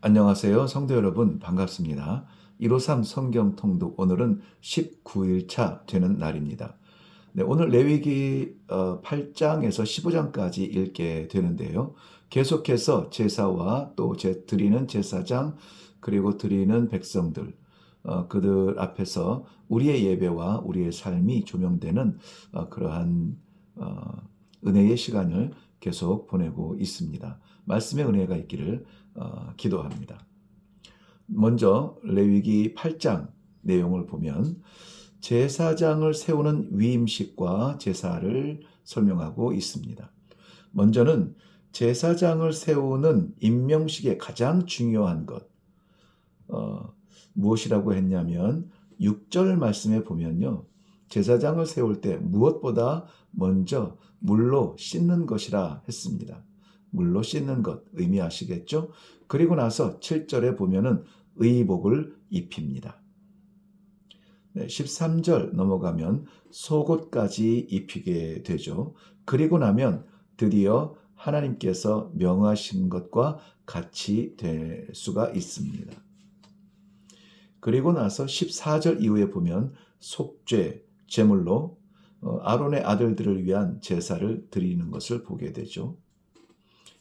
안녕하세요. 성도 여러분, 반갑습니다. 153 성경 통독 오늘은 19일 차 되는 날입니다. 네, 오늘 레위기 8장에서 15장까지 읽게 되는데요. 계속해서 제사와 또 제, 드리는 제사장 그리고 드리는 백성들 어, 그들 앞에서 우리의 예배와 우리의 삶이 조명되는 어, 그러한 어, 은혜의 시간을 계속 보내고 있습니다. 말씀의 은혜가 있기를 어, 기도합니다. 먼저 레위기 8장 내용을 보면 제사장을 세우는 위임식과 제사를 설명하고 있습니다. 먼저는 제사장을 세우는 임명식의 가장 중요한 것 어, 무엇이라고 했냐면 6절 말씀에 보면요. 제사장을 세울 때 무엇보다 먼저 물로 씻는 것이라 했습니다. 물로 씻는 것 의미하시겠죠? 그리고 나서 7절에 보면은 의복을 입힙니다. 네, 13절 넘어가면 속옷까지 입히게 되죠. 그리고 나면 드디어 하나님께서 명하신 것과 같이 될 수가 있습니다. 그리고 나서 14절 이후에 보면 속죄, 제물로 어, 아론의 아들들을 위한 제사를 드리는 것을 보게 되죠.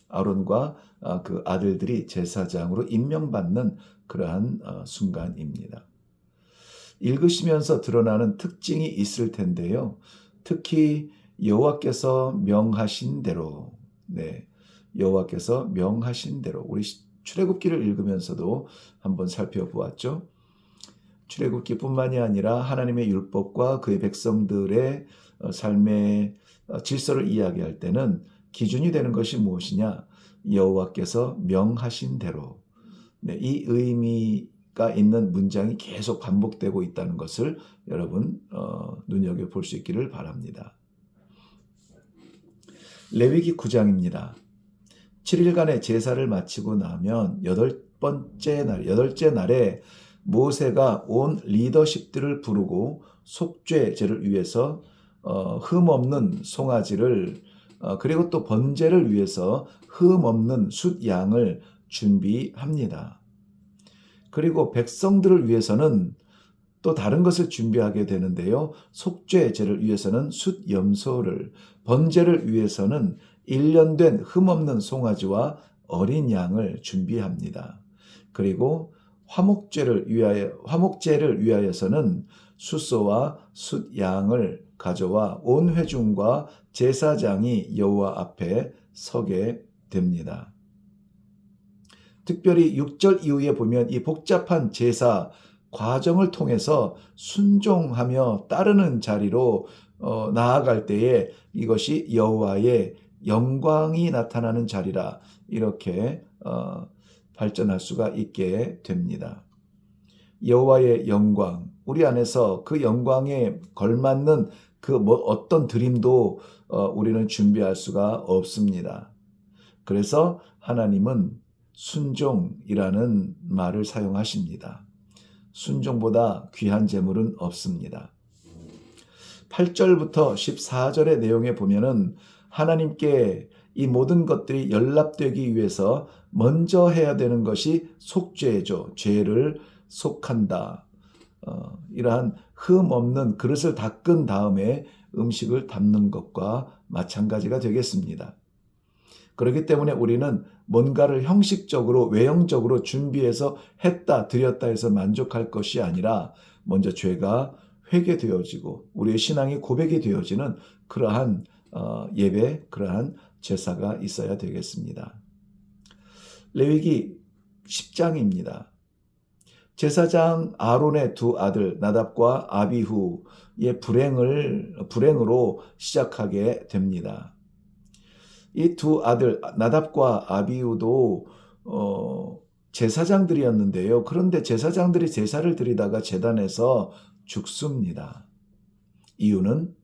아론과 아, 그 아들들이 제사장으로 임명받는 그러한 어, 순간입니다. 읽으시면서 드러나는 특징이 있을 텐데요. 특히 여호와께서 명하신 대로, 네, 여호와께서 명하신 대로 우리 출애굽기를 읽으면서도 한번 살펴보았죠. 출애굽기뿐만이 아니라 하나님의 율법과 그의 백성들의 어, 삶의 어, 질서를 이야기할 때는 기준이 되는 것이 무엇이냐? 여호와께서 명하신 대로 네, 이 의미가 있는 문장이 계속 반복되고 있다는 것을 여러분 어, 눈여겨 볼 수 있기를 바랍니다. 레위기 9장입니다. 7일간의 제사를 마치고 나면 여덟 번째 날, 여덟째 날에 모세가 온 리더십들을 부르고 속죄제를 위해서 어, 흠 없는 송아지를 어, 그리고 또 번제를 위해서 흠 없는 숫 양을 준비합니다. 그리고 백성들을 위해서는 또 다른 것을 준비하게 되는데요. 속죄제를 위해서는 숫 염소를, 번제를 위해서는 1년 된 흠없는 송아지와 어린 양을 준비합니다. 그리고 화목제를 위하여 화목제를 위하여서는 숫소와 숫양을 가져와 온 회중과 제사장이 여호와 앞에 서게 됩니다. 특별히 6절 이후에 보면 이 복잡한 제사 과정을 통해서 순종하며 따르는 자리로 어, 나아갈 때에 이것이 여호와의 영광이 나타나는 자리라 이렇게 어, 발전할 수가 있게 됩니다. 여호와의 영광, 우리 안에서 그 영광에 걸맞는 그 뭐 어떤 드림도 어, 우리는 준비할 수가 없습니다. 그래서 하나님은 순종이라는 말을 사용하십니다. 순종보다 귀한 재물은 없습니다. 8절부터 14절의 내용에 보면은 하나님께 이 모든 것들이 연락되기 위해서 먼저 해야 되는 것이 속죄죠. 죄를 속한다. 어, 이러한 흠 없는 그릇을 닦은 다음에 음식을 담는 것과 마찬가지가 되겠습니다. 그렇기 때문에 우리는 뭔가를 형식적으로 외형적으로 준비해서 했다 드렸다 해서 만족할 것이 아니라 먼저 죄가 회개되어지고 우리의 신앙이 고백이 되어지는 그러한 어, 예배 그러한 제사가 있어야 되겠습니다. 레위기 10장입니다. 제사장 아론의 두 아들 나답과 아비후 의 불행을 불행으로 시작하게 됩니다. 이 두 아들 나답과 아비후도 어, 제사장들이었는데요. 그런데 제사장들이 제사를 드리다가 재단에서 죽습니다. 이유는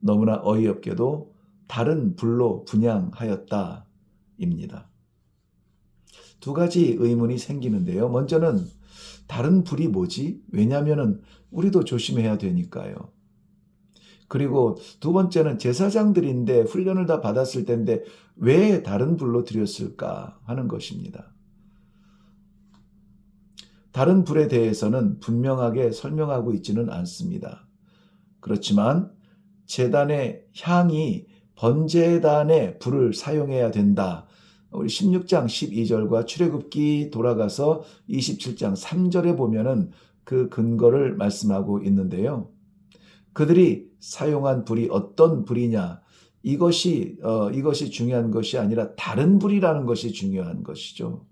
너무나 어이없게도 다른 불로 분양하였다입니다. 두 가지 의문이 생기는데요. 먼저는 다른 불이 뭐지? 왜냐하면 우리도 조심해야 되니까요. 그리고 두 번째는 제사장들인데 훈련을 다 받았을 텐데 왜 다른 불로 드렸을까 하는 것입니다. 다른 불에 대해서는 분명하게 설명하고 있지는 않습니다. 그렇지만 재단의 향이 번제단의 불을 사용해야 된다. 우리 16장 12절과 출애굽기 돌아가서 27장 3절에 보면은 그 근거를 말씀하고 있는데요. 그들이 사용한 불이 어떤 불이냐? 이것이 어, 이것이 중요한 것이 아니라 다른 불이라는 것이 중요한 것이죠.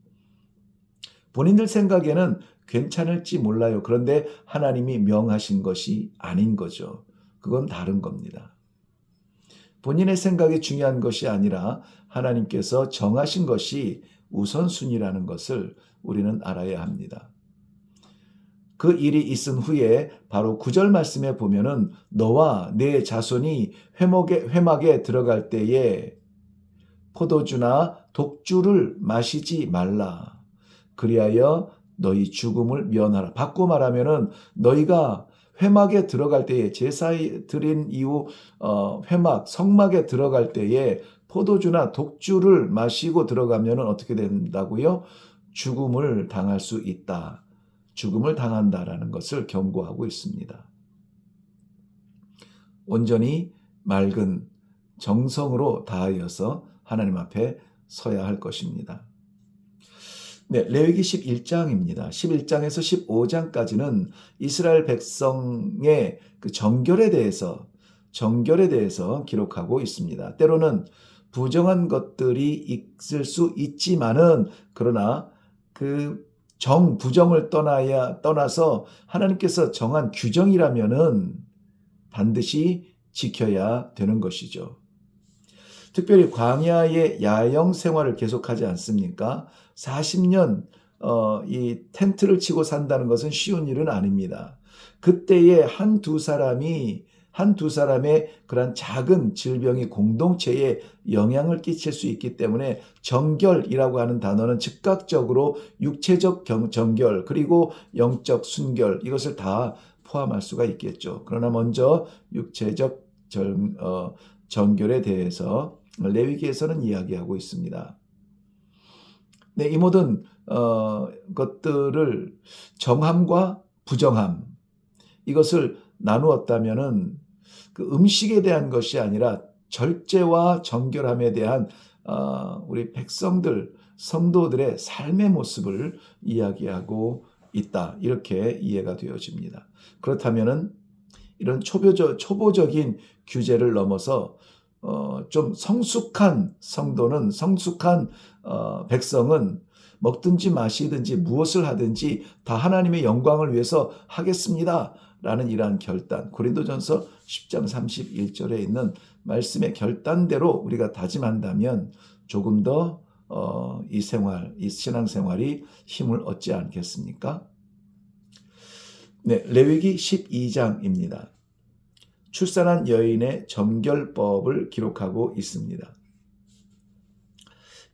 본인들 생각에는 괜찮을지 몰라요. 그런데 하나님이 명하신 것이 아닌 거죠. 그건 다른 겁니다. 본인의 생각이 중요한 것이 아니라 하나님께서 정하신 것이 우선순위라는 것을 우리는 알아야 합니다. 그 일이 있은 후에 바로 구절 말씀에 보면은 너와 내 자손이 회막에, 회막에 들어갈 때에 포도주나 독주를 마시지 말라. 그리하여 너희 죽음을 면하라. 바꿔 말하면은 너희가 회막에 들어갈 때에 제사 드린 이후 어, 회막 성막에 들어갈 때에 포도주나 독주를 마시고 들어가면은 어떻게 된다고요? 죽음을 당할 수 있다. 죽음을 당한다라는 것을 경고하고 있습니다. 온전히 맑은 정성으로 다하여서 하나님 앞에 서야 할 것입니다. 네, 레위기 11장입니다. 11장에서 15장까지는 이스라엘 백성의 그 정결에 대해서 정결에 대해서 기록하고 있습니다. 때로는 부정한 것들이 있을 수 있지만은 그러나 그 정, 부정을 떠나야, 떠나서 하나님께서 정한 규정이라면은 반드시 지켜야 되는 것이죠. 특별히 광야의 야영 생활을 계속하지 않습니까? 40년, 어, 이 텐트를 치고 산다는 것은 쉬운 일은 아닙니다. 그때에 한 두 사람이 한 두 사람의 그런 작은 질병이 공동체에 영향을 끼칠 수 있기 때문에 정결이라고 하는 단어는 즉각적으로 육체적 정결 그리고 영적 순결 이것을 다 포함할 수가 있겠죠. 그러나 먼저 육체적 정, 어, 정결에 대해서 레위기에서는 이야기하고 있습니다. 네, 이 모든 어, 것들을 정함과 부정함 이것을 나누었다면은 그 음식에 대한 것이 아니라 절제와 정결함에 대한 어, 우리 백성들 성도들의 삶의 모습을 이야기하고 있다 이렇게 이해가 되어집니다. 그렇다면은 이런 초보적, 초보적 인 규제를 넘어서 어, 좀 성숙한 성도는 성숙한 어, 백성은 먹든지 마시든지 무엇을 하든지 다 하나님의 영광을 위해서 하겠습니다. 라는 이러한 결단. 고린도전서 10장 31절에 있는 말씀의 결단대로 우리가 다짐한다면 조금 더, 어, 이 생활, 이 신앙생활이 힘을 얻지 않겠습니까? 네, 레위기 12장입니다. 출산한 여인의 정결법을 기록하고 있습니다.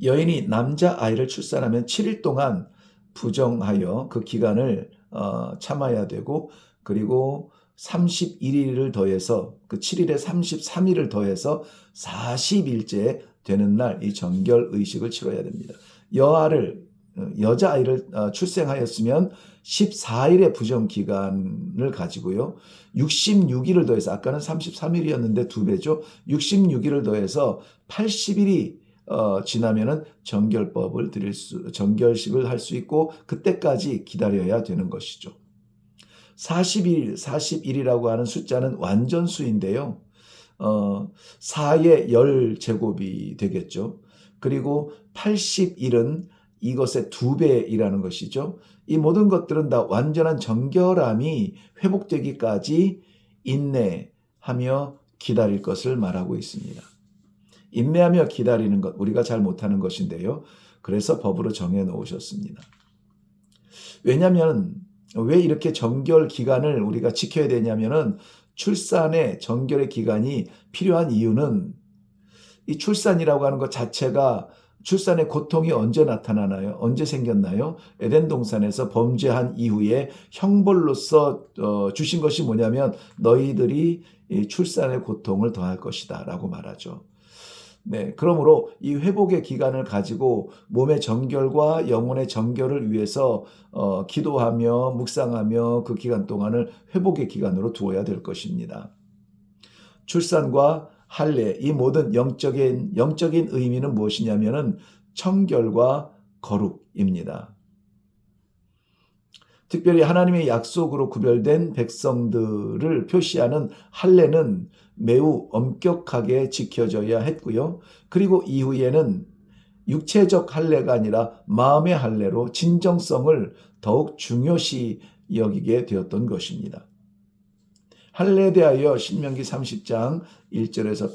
여인이 남자 아이를 출산하면 7일 동안 부정하여 그 기간을 어, 참아야 되고 그리고 31일을 더해서 그 7일에 33일을 더해서 40일째 되는 날 이 정결 의식을 치러야 됩니다. 여아를 어, 여자 아이를 어, 출생하였으면 14일의 부정 기간을 가지고요. 66일을 더해서 아까는 33일이었는데 두 배죠. 66일을 더해서 80일이 어, 지나면은 정결법을 드릴 수 정결식을 할 수 있고 그때까지 기다려야 되는 것이죠. 40일, 41이라고 하는 숫자는 완전수인데요. 어, 4의 10제곱이 되겠죠. 그리고 81은 이것의 두 배이라는 것이죠. 이 모든 것들은 다 완전한 정결함이 회복되기까지 인내하며 기다릴 것을 말하고 있습니다. 인내하며 기다리는 것, 우리가 잘 못하는 것인데요. 그래서 법으로 정해 놓으셨습니다. 왜냐하면 왜 이렇게 정결 기간을 우리가 지켜야 되냐면은 출산의 정결의 기간이 필요한 이유는 이 출산이라고 하는 것 자체가 출산의 고통이 언제 나타나나요? 언제 생겼나요? 에덴 동산에서 범죄한 이후에 형벌로서 어, 주신 것이 뭐냐면 너희들이 출산의 고통을 더할 것이다라고 말하죠. 네, 그러므로 이 회복의 기간을 가지고 몸의 정결과 영혼의 정결을 위해서 어, 기도하며 묵상하며 그 기간 동안을 회복의 기간으로 두어야 될 것입니다. 출산과 할례 이 모든 영적인 영적인 의미는 무엇이냐면은 청결과 거룩입니다. 특별히 하나님의 약속으로 구별된 백성들을 표시하는 할례는 매우 엄격하게 지켜져야 했고요. 그리고 이후에는 육체적 할례가 아니라 마음의 할례로 진정성을 더욱 중요시 여기게 되었던 것입니다. 할례에 대하여 신명기 30장 1절에서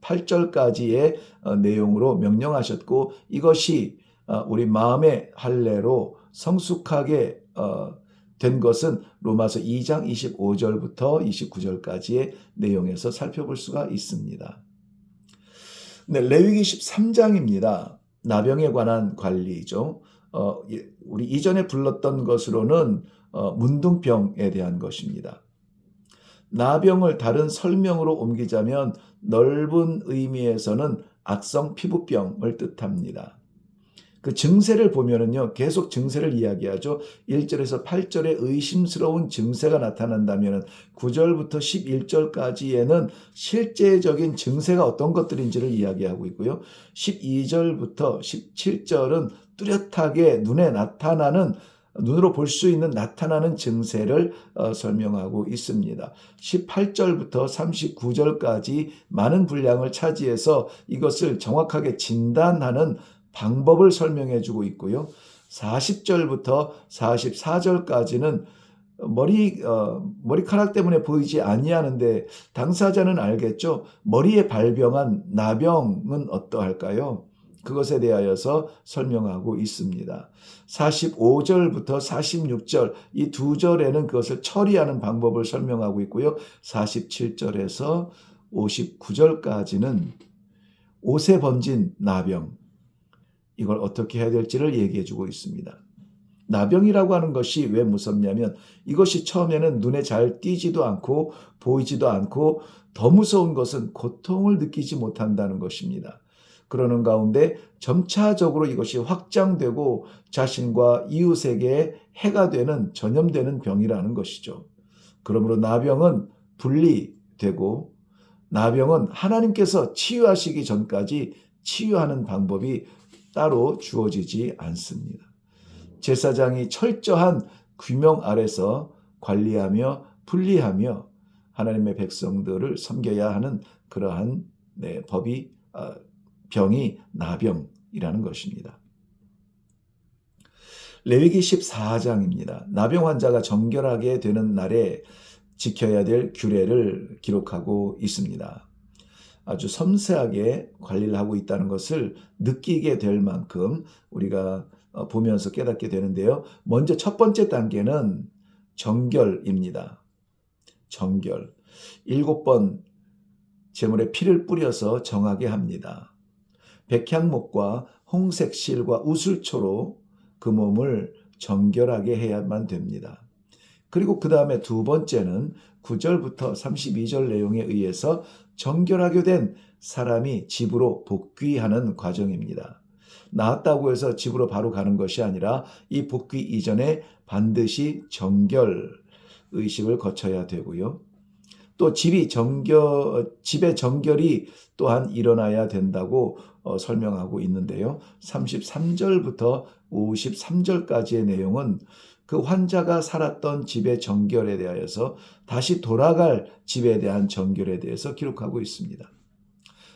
8, 절까지의 어, 내용으로 명령하셨고 이것이 어, 우리 마음의 할례로 성숙하게 어, 된 것은 로마서 2장 25절부터 29절까지의 내용에서 살펴볼 수가 있습니다. 네, 레위기 13장입니다. 나병에 관한 관리죠. 어, 우리 이전에 불렀던 것으로는 어, 문둥병에 대한 것입니다. 나병을 다른 설명으로 옮기자면 넓은 의미에서는 악성 피부병을 뜻합니다. 그 증세를 보면은요, 계속 증세를 이야기하죠. 1절에서 8절에 의심스러운 증세가 나타난다면은 9절부터 11절까지에는 실제적인 증세가 어떤 것들인지를 이야기하고 있고요. 12절부터 17절은 뚜렷하게 눈에 나타나는 눈으로 볼 수 있는 나타나는 증세를 어, 설명하고 있습니다. 18절부터 39절까지 많은 분량을 차지해서 이것을 정확하게 진단하는 방법을 설명해 주고 있고요. 40절부터 44절까지는 머리 어, 머리카락 때문에 보이지 아니하는데 당사자는 알겠죠. 머리에 발병한 나병은 어떠할까요? 그것에 대하여서 설명하고 있습니다. 45절부터 46절 이 두 절에는 그것을 처리하는 방법을 설명하고 있고요. 47절에서 59절까지는 옷에 번진 나병 이걸 어떻게 해야 될지를 얘기해 주고 있습니다. 나병이라고 하는 것이 왜 무섭냐면 이것이 처음에는 눈에 잘 띄지도 않고 보이지도 않고 더 무서운 것은 고통을 느끼지 못한다는 것입니다. 그러는 가운데 점차적으로 이것이 확장되고 자신과 이웃에게 해가 되는 전염되는 병이라는 것이죠. 그러므로 나병은 분리되고 나병은 하나님께서 치유하시기 전까지 치유하는 방법이 따로 주어지지 않습니다. 제사장이 철저한 규명 아래서 관리하며 분리하며 하나님의 백성들을 섬겨야 하는 그러한 네, 법이 아, 병이 나병이라는 것입니다. 레위기 14장입니다. 나병 환자가 정결하게 되는 날에 지켜야 될 규례를 기록하고 있습니다. 아주 섬세하게 관리를 하고 있다는 것을 느끼게 될 만큼 우리가 어, 보면서 깨닫게 되는데요. 먼저 첫 번째 단계는 정결입니다. 정결. 일곱 번 제물에 피를 뿌려서 정하게 합니다. 백향목과 홍색 실과 우슬초로 그 몸을 정결하게 해야만 됩니다. 그리고 그 다음에 두 번째는 9절부터 32절 내용에 의해서 정결하게 된 사람이 집으로 복귀하는 과정입니다. 나았다고 해서 집으로 바로 가는 것이 아니라 이 복귀 이전에 반드시 정결 의식을 거쳐야 되고요. 또 집이 정결, 집의 정결이 또한 일어나야 된다고 어, 설명하고 있는데요. 33절부터 53절까지의 내용은 그 환자가 살았던 집의 정결에 대하여서 다시 돌아갈 집에 대한 정결에 대해서 기록하고 있습니다.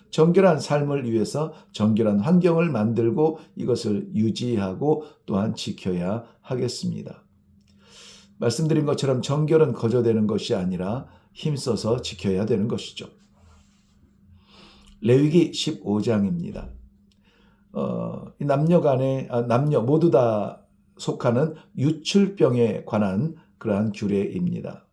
정결한 삶을 위해서 정결한 환경을 만들고 이것을 유지하고 또한 지켜야 하겠습니다. 말씀드린 것처럼 정결은 거저되는 것이 아니라 힘써서 지켜야 되는 것이죠. 레위기 15장입니다. 어, 남녀 간에, 아, 남녀 모두 다 속하는 유출병에 관한 그러한 규례입니다.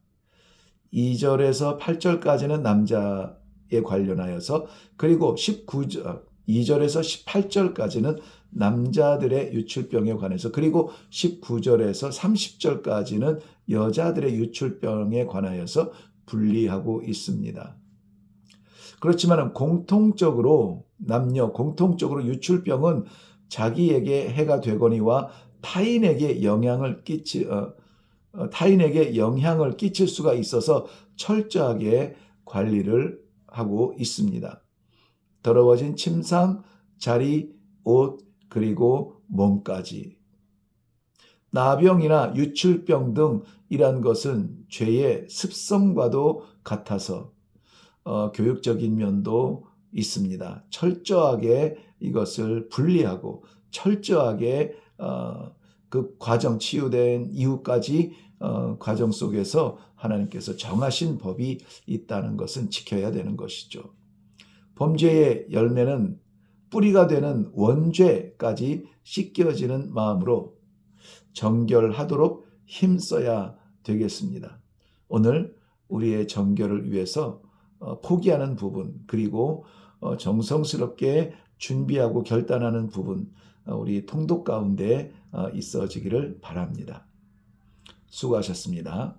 2절에서 8절까지는 남자에 관련하여서 그리고 19절 2절에서 18절까지는 남자들의 유출병에 관해서 그리고 19절에서 30절까지는 여자들의 유출병에 관하여서 분리하고 있습니다. 그렇지만 공통적으로 남녀 공통적으로 유출병은 자기에게 해가 되거니와 타인에게 영향을 끼치 어, 어, 타인에게 영향을 끼칠 수가 있어서 철저하게 관리를 하고 있습니다. 더러워진 침상, 자리, 옷, 그리고 몸까지. 나병이나 유출병 등 이러한 것은 죄의 습성과도 같아서 어, 교육적인 면도 있습니다. 철저하게 이것을 분리하고 철저하게 어, 그 과정 치유된 이후까지 어, 과정 속에서 하나님께서 정하신 법이 있다는 것은 지켜야 되는 것이죠. 범죄의 열매는 뿌리가 되는 원죄까지 씻겨지는 마음으로 정결하도록 힘써야 되겠습니다. 오늘 우리의 정결을 위해서 어, 포기하는 부분 그리고 어, 정성스럽게 준비하고 결단하는 부분 어, 우리 통독 가운데 있어지기를 바랍니다. 수고하셨습니다.